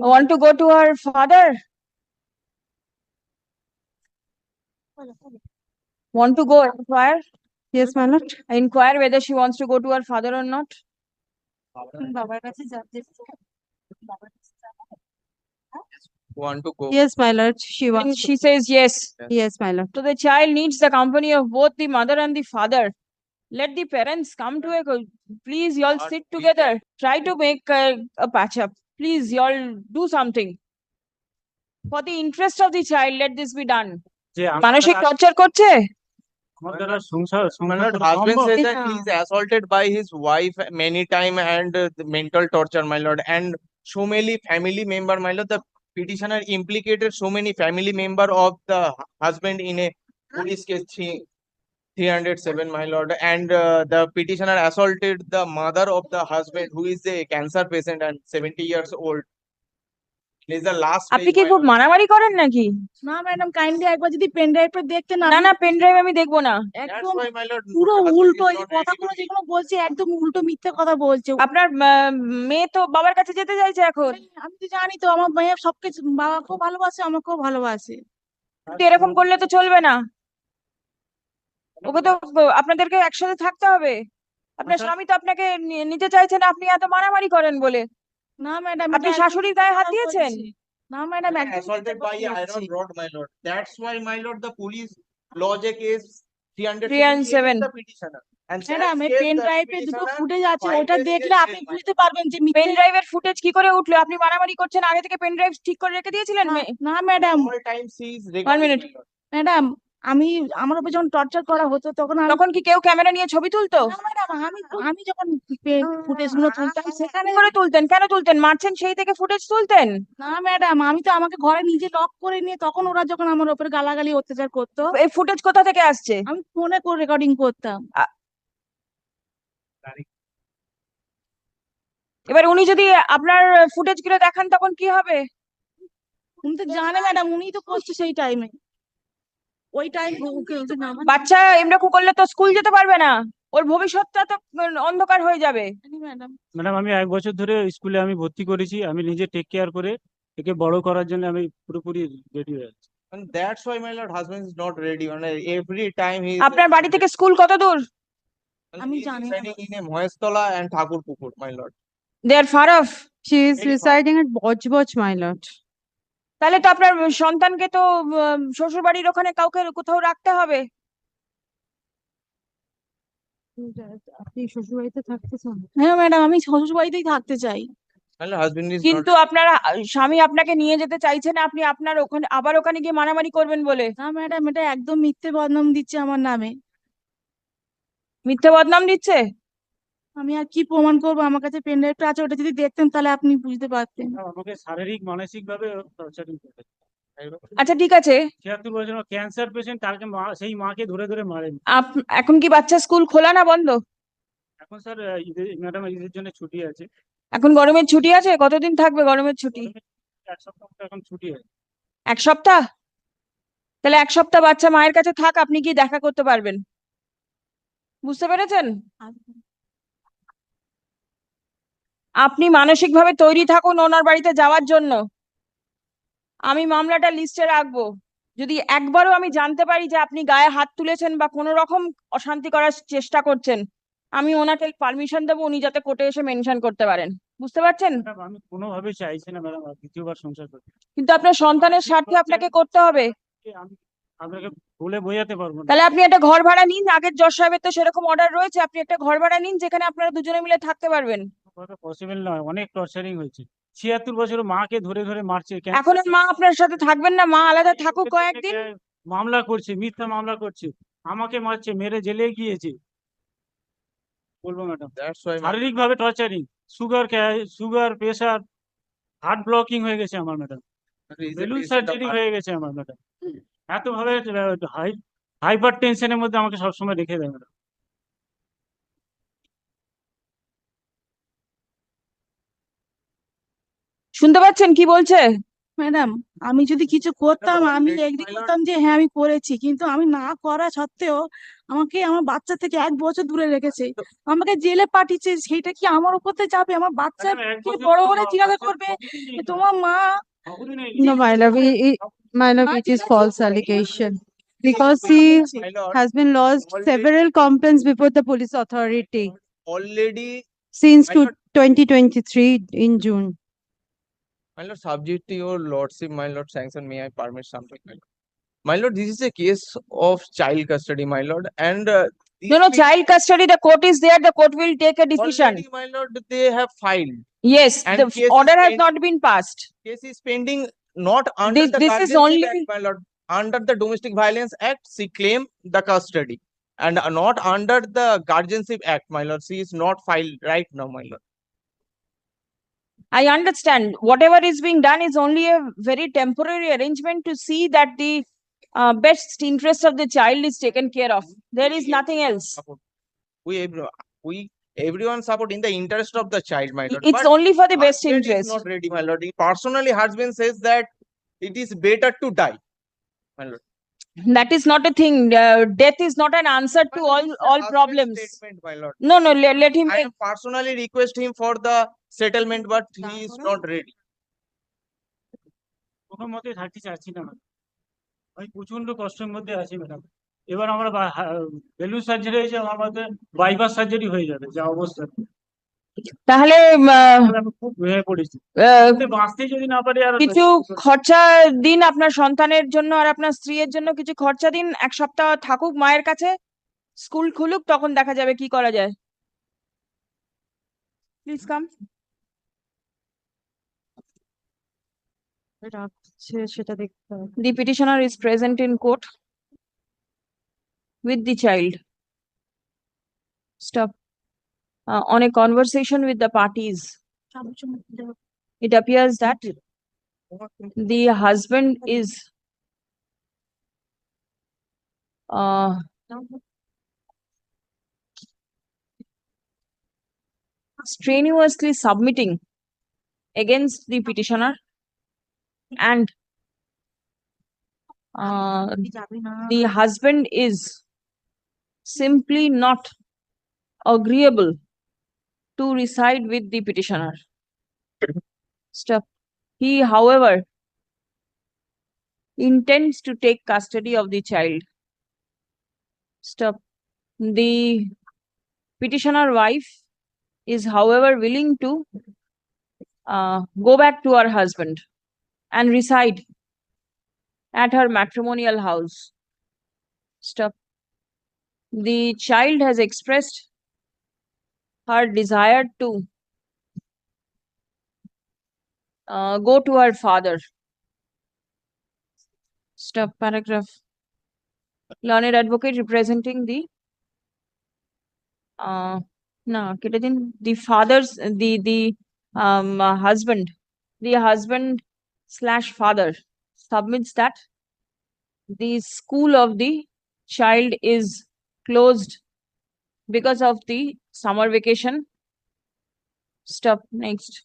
want to go to her father? Want to go inquire? Yes, my lord. Inquire whether she wants to go to her father or not. Want to go? Yes, my lord. She And wants. she says yes. Yes. Yes, my lord. So the child needs the company of both the mother and the father. Let the parents come to a. Please, you all sit together. Try to make a, a patch up. Please, y'all do something. For the interest of the child, let this be done. মানসিক torture করছে husband says that he is assaulted by his wife many time and uh, mental torture, my lord, and so many family member, my. The petitioner implicated so many family member of the husband in a police 307 my lord. And uh, the petitioner assaulted the mother of the husband who is a cancer patient and 70 years old. Is the last আপনি কি খুব মারামারি করেন নাকি? না madam kindly একবার যদি pen ড্রাইভটা দেখতে না না না পেন ড্রাইভ আমি দেখব না। একদম পুরো উল্টো কথাগুলো যেগুলো বলছে একদম উল্টো মিথ্যে কথা বলছে। আপনার মেয়ে তো বাবার কাছে যেতে চাইছে এখন। আমি তো জানি তো আমার মেয়ে সবকিছু বাবাকেও ভালোবাসে আমাকেও ভালোবাসে। এরকম করলে তো চলবে না। ওকে তো আপনাদেরকে একসাথে থাকতে হবে। আপনার আচ্ছা। স্বামী তো আপনাকে নিতে চাইছেন আপনি এত মারামারি করেন বলে। না ম্যাডাম আপনি শাশুড়ির গায়ে হাত দিয়েছেন? না ম্যাডাম একদম assaulted by iron rod, my lord. That's why, my lord, the police three hundred 307. the petitioner. Madam এই পেন ড্রাইভে দুটো ফুটেজ আছে ওটা দেখলে আপনি বুঝতে পারবেন যে পেন ড্রাইভের ফুটেজ কি করে উঠল? আপনি মারামারি করছেন আগে থেকে পেন ড্রাইভ ঠিক করে রেখে দিয়েছিলেন? না, না madam is minute. my lord. Madam আমি আমার উপর যখন টর্চার করা হতো তখন তখন কি কেউ ক্যামেরা নিয়ে ছবি তুলতো? ম্যাডাম আমি আমি যখন ফুটেজগুলো তুলতাম সেখানে করে তুলতেন? কেন তুলতেন? মারছেন সেই থেকে ফুটেজ তুলতেন? না ম্যাডাম আমি তো আমাকে ঘরে নিজে লক করে নিয়ে তখন ওরা যখন আমার উপরে গালাগালি অত্যাচার করতো এই ফুটেজ কোথা থেকে আসছে? আমি ফোনে করে রেকর্ডিং করতাম এবার উনি যদি আপনার ফুটেজগুলো দেখান তখন কি হবে? উনি তো জানে ম্যাডাম উনি তো করছে সেই টাইমে ওই টাইম বাচ্চা এরকম করলে তো স্কুল যেতে পারবে না। ওর ভবিষ্যৎটা তো অন্ধকার হয়ে যাবে। ম্যাডাম ম্যাডাম আমি এক বছর ধরে স্কুলে আমি ভর্তি করেছি আমি নিজে টেক কেয়ার করে একে বড় করার জন্য আমি পুরোপুরি রেডি হয়ে আছি And that's why, my lord, husband is not ready. And every time he আপনার বাড়ি থেকে স্কুল কত দূর? আমি জানি না। Mohestola and Thakurpukur, my lord. They are far off. She is far. residing at Bojboj, my lord. তাহলে তো আপনার সন্তানকে তো শ্বশুর বাড়ির ওখানে কাউকে কোথাও রাখতে হবে। আপনি শ্বশুরবাড়িতে থাকতে চান? হ্যাঁ ম্যাডাম আমি শ্বশুর বাড়িতেই থাকতে চাই. কিন্তু আপনার স্বামী আপনাকে নিয়ে যেতে চাইছে না আপনি আপনার ওখানে আবার ওখানে গিয়ে মারামারি করবেন বলে না ম্যাডাম এটা একদম মিথ্যে বদনাম দিচ্ছে আমার নামে মিথ্যে বদনাম দিচ্ছে আমি আর কি প্রমাণ করব? আমার কাছে পেন ড্রাইভটা আছে ওটা যদি দেখতেন তাহলে আপনি বুঝতে পারতেন। আমাকে শারীরিক মানসিক ভাবে টর্চারিং করে আচ্ছা ঠিক আছে। ছিয়াত্তর বছর ক্যান্সার পেশেন্ট তাকে মা সেই মাকে ধরে ধরে মারেন। আপ- এখন কি বাচ্চা স্কুল খোলা না বন্ধ? এখন স্যার ঈদের ম্যাডাম ঈদের জন্য ছুটি আছে। এখন গরমের ছুটি আছে? কতদিন থাকবে গরমের ছুটি? এক সপ্তাহ এখন ছুটি আছে। এক সপ্তাহ? তাহলে এক সপ্তাহ বাচ্চা মায়ের কাছে থাক আপনি কি দেখা করতে পারবেন। বুঝতে পেরেছেন? আপনি মানসিকভাবে তৈরি থাকুন ওনার বাড়িতে যাওয়ার জন্য। আমি মামলাটা লিস্টে রাখব। যদি একবারও আমি জানতে পারি যে আপনি গায়ে হাত তুলেছেন বা কোনো রকম অশান্তি করার চেষ্টা করছেন আমি ওনাকে পারমিশন দেবো উনি যাতে কোর্টে এসে মেনশন করতে পারেন। বুঝতে পারছেন? আমি কোনোভাবেই চাইছি না ম্যাডাম দ্বিতীয়বার সংসার করতে। কিন্তু আপনার সন্তানের স্বার্থে আপনাকে করতে হবে। আমি আপনাকে বলে বোঝাতে পারব তাহলে আপনি একটা ঘর ভাড়া নিন আগের জজ সাহেবের তো সেরকম অর্ডার রয়েছে আপনি একটা ঘর ভাড়া নিন যেখানে আপনারা দুজনে মিলে থাকতে পারবেন। পসিবল নয় অনেক টর্চারিং হয়েছে। ছিয়াত্তর বছর মাকে ধরে ধরে মারছে এখন মা আপনার সাথে থাকবেন না মা আলাদা থাকুক কয়েকদিন। মামলা করছে মিথ্যা মামলা করছে আমাকে মারছে মেরে জেলে গিয়েছে। বলব ম্যাডাম শারীরিক ভাবে torturing sugar sugar pressure heart blocking হয়ে গেছে আমার ম্যাডাম বেলুন সার্জারি হয়ে গেছে আমার ম্যাডাম এত ভাবে হাই হাইপার টেনশনের মধ্যে আমাকে সবসময় রেখে দেয় ম্যাডাম শুনতে পাচ্ছেন কি বলছে? ম্যাডাম আমি যদি কিছু করতাম আমি একদিন করতাম যে হ্যাঁ আমি করেছি কিন্তু আমি না করা সত্ত্বেও আমাকে আমার বাচ্চা থেকে এক বছর দূরে রেখেছে। আমাকে জেলে পাঠিয়েছে সেটা কি আমার উপরতে যাবে? আমার বাচ্চা কি বড় বড় জিজ্ঞাসা করবে? তোমার মা No, my love, my love, it is false allegation. Because he has been lost several complaints before the police authority. Already since 2023. My lord, subject to your lordship, my lord, sanction, may I permit something? my lord? My lord, this is a case of child custody, my lord, and uh, No, no, child custody, the court is there, the court will take a decision. Already, my lord, they have filed. Yes, And the order has pending. not been passed. Case is pending not under This- the this is only- Act, my lord. Under the Domestic Violence Act, she claim the custody. And uh, not under the Guardianship Act, my lord. She is not filed right now, my lord. I understand whatever is being done is only a very temporary arrangement to see that the uh, best interest of the child is taken care of. There is nothing else. We, every- we, everyone support in the interest of the child, my lord. It's But only for the best husband is interest. Not ready, my lord. Personally, husband says that it is better to die. My lord. That is not a thing. Uh, death is not an answer but to all, all problems. Statement, my lord. No, no, let, let him I make, personally request him for the settlement, but he is not ready. কোনো মতে থাকতে চাচ্ছি না আমি প্রচণ্ড কষ্টের মধ্যে আছি ম্যাডাম এবার আমরা বেলুন সার্জারি হয়েছে আমার বাইপাস সার্জারি হয়ে যাবে যা অবস্থা তাহলে কিছু খরচা দিন আপনার সন্তানের জন্য আর আপনার স্ত্রীর জন্য কিছু খরচা দিন এক সপ্তাহ থাকুক মায়ের কাছে স্কুল খুলুক তখন দেখা যাবে কি করা যায় প্লিজ কাম সেটা দেখতে হবে। The petitioner is present in court with the child. Uh, on a conversation with the parties, it appears that the husband is uh, strenuously submitting against the petitioner and uh, the husband is simply not agreeable to reside with the petitioner. Stop. He, however, intends to take custody of the child. Stop. The petitioner wife is, however, willing to uh, go back to her husband and reside at her matrimonial house. Stop. The child has expressed her desire to uh, go to her father. Stop paragraph. Learned advocate representing the uh, no, the father's the the um husband, the husband slash father submits that the school of the child is closed because of the summer vacation. Stop, next.